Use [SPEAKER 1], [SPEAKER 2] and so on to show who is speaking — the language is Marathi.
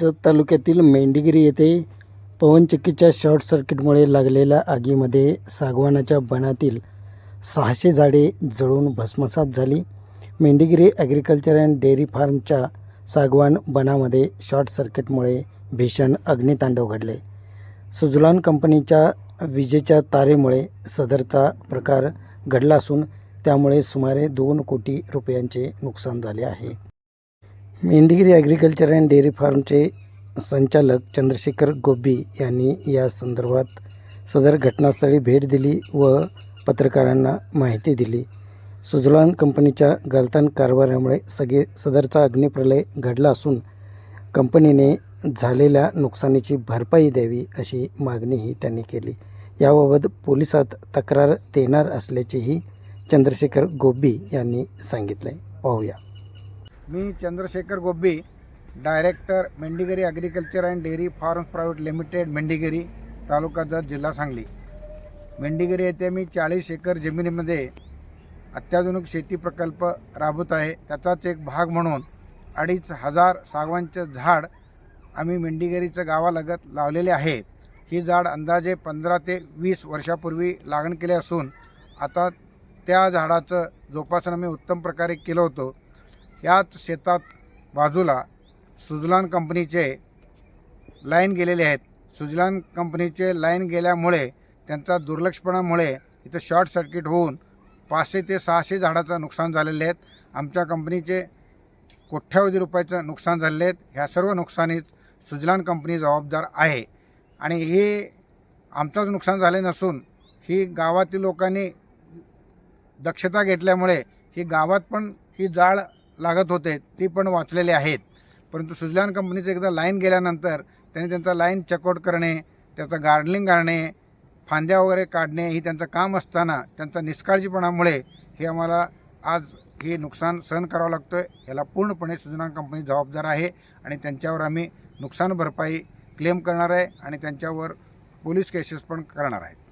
[SPEAKER 1] जत तालुक्यातील मेंढीगिरी येथे पवनचक्कीच्या शॉर्ट सर्किटमुळे लागलेल्या आगीमध्ये सागवानाच्या बनातील सहाशे झाडे जळून भस्मसात झाली. मेंढीगिरी ॲग्रिकल्चर अँड डेअरी फार्मच्या सागवान बनामध्ये शॉर्ट सर्किटमुळे भीषण अग्नितांडव घडले. सुजलान कंपनीच्या विजेच्या तारेमुळे सदरचा प्रकार घडला असून त्यामुळे सुमारे दोन कोटी रुपयांचे नुकसान झाले आहे. मेंढीगिरी ॲग्रिकल्चर अँड डेअरी फार्मचे संचालक चंद्रशेखर गोबी यांनी या संदर्भात सदर घटनास्थळी भेट दिली व पत्रकारांना माहिती दिली. सुजलान कंपनीच्या गलतान कारभारामुळे सगळे सदरचा अग्निप्रलय घडला असून कंपनीने झालेल्या नुकसानीची भरपाई द्यावी अशी मागणीही त्यांनी केली. याबाबत पोलिसात तक्रार देणार असल्याचेही चंद्रशेखर गोब्बी यांनी सांगितले पाहूया.
[SPEAKER 2] मी Chandrashekhar Gobbi director Mendhigiri agriculture and dairy farms private limited Mendhigiri taluka Jat जिल्हा सांगली. मेंढीगिरी येथे मी चाळीस एकर जमिनीमध्ये अत्याधुनिक शेती प्रकल्प राबवत आहे. त्याचाच एक भाग म्हणून अडीच हजार सागवांचं झाड आम्ही मेंढीगिरीचं गावालगत लावलेले आहे ही झाड अंदाजे पंधरा ते वीस वर्षापूर्वी लागण केले असून आता त्या झाडाचं जोपासना मी उत्तम प्रकारे केलं होतं. याच शेतात बाजूला सुजलान कंपनीचे लाईन गेलेले आहेत. सुजलान कंपनीचे लाईन गेल्यामुळे त्यांचा दुर्लक्षपणामुळे इथं शॉर्ट सर्किट होऊन पाचशे ते सहाशे झाडाचं नुकसान झालेले आहेत. आमच्या कंपनीचे कोट्यावधी रुपयाचं नुकसान झालेले आहेत. ह्या सर्व नुकसानीत सुजलान कंपनी जबाबदार आहे. आणि हे आमचंच नुकसान झाले नसून ही गावातील लोकांनी दक्षता घेतल्यामुळे ही गावात पण ही जाळ लागत होते ती पण वाचलेली आहेत. परंतु सुजलान कंपनीचं एकदा लाईन गेल्यानंतर त्यांनी त्यांचा लाईन चेकआउट करणे त्याचं गार्डनिंग करणे फांद्या वगैरे काढणे ही त्यांचं काम असताना त्यांचा निष्काळजीपणामुळे हे आम्हाला आज हे नुकसान सहन करावं लागतं आहे याला पूर्णपणे सुजलान कंपनी जबाबदार आहे आणि त्यांच्यावर आम्ही नुकसान भरपाई क्लेम करणार आहे आणि त्यांच्यावर पोलीस केसेस पण करणार आहे